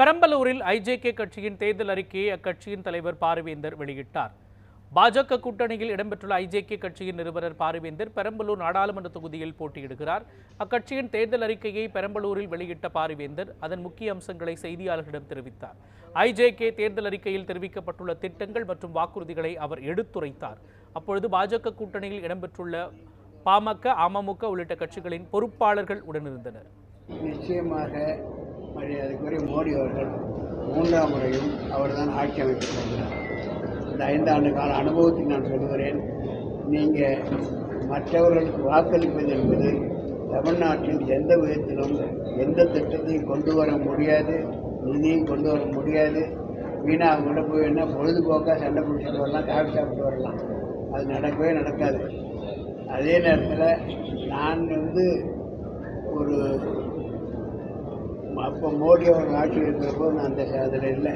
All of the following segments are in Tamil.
பெரம்பலூரில் ஐஜேகே கட்சியின் தேர்தல் அறிக்கையை அக்கட்சியின் தலைவர் பார்வேந்தர் வெளியிட்டார். பாஜக கூட்டணியில் இடம்பெற்றுள்ள ஐஜேகே கட்சியின் நிறுவனர் பார்வேந்தர் பெரம்பலூர் நாடாளுமன்ற தொகுதியில் போட்டியிடுகிறார். அக்கட்சியின் தேர்தல் அறிக்கையை பெரம்பலூரில் வெளியிட்ட பாரிவேந்தர் அதன் முக்கிய அம்சங்களை செய்தியாளர்களிடம் தெரிவித்தார். ஐஜேகே தேர்தல் அறிக்கையில் தெரிவிக்கப்பட்டுள்ள திட்டங்கள் மற்றும் வாக்குறுதிகளை அவர் எடுத்துரைத்தார். அப்பொழுது பாஜக கூட்டணியில் இடம்பெற்றுள்ள பாமக அமமுக உள்ளிட்ட கட்சிகளின் பொறுப்பாளர்கள் உடனிருந்தனர். நிச்சயமாக மரியாதைக்குரிய மோடி அவர்கள் மூன்றாம் முறையும் அவர்தான் ஆட்சி அமைத்துக் இந்த ஐந்தாண்டு கால அனுபவத்தை நான் சொல்கிறேன் நீங்கள் மற்றவர்களுக்கு வாக்களிப்பது என்பது தமிழ்நாட்டில் எந்த விதத்திலும் எந்த திட்டத்தையும் கொண்டு வர முடியாது நிதியும் கொண்டு வர முடியாது. வீணாக அவங்கள போய் என்ன பொழுதுபோக்காக சண்டை பிடிச்சிட்டு வரலாம் காஃபி சாப்பிட்டு வரலாம். அது நடக்கவே நடக்காது. அதே நேரத்தில் நான் வந்து ஒரு அப்போ மோடி அவர்கள் ஆட்சி இருக்கிறப்போ நான் அந்த அதில் இல்லை.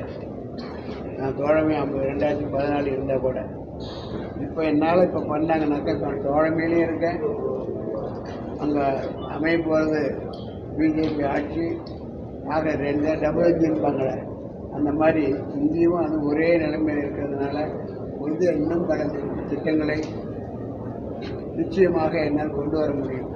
நான் தோழமை ஐம்பது ரெண்டாயிரத்தி பதினாலு இருந்தால் கூட. இப்போ என்னால் இப்போ பண்ணாங்கன்னாக்கா நான் தோழமையிலையும் இருக்கேன். அங்கே அமைய போகிறது பிஜேபி ஆட்சி. ஆக ரெண்டு டபுள் இருப்பாங்களே அந்த மாதிரி இங்கேயும் அது ஒரே நிலைமையில் இருக்கிறதுனால வந்து இன்னும் கடந்த திட்டங்களை நிச்சயமாக என்னால் கொண்டு வர முடியும்.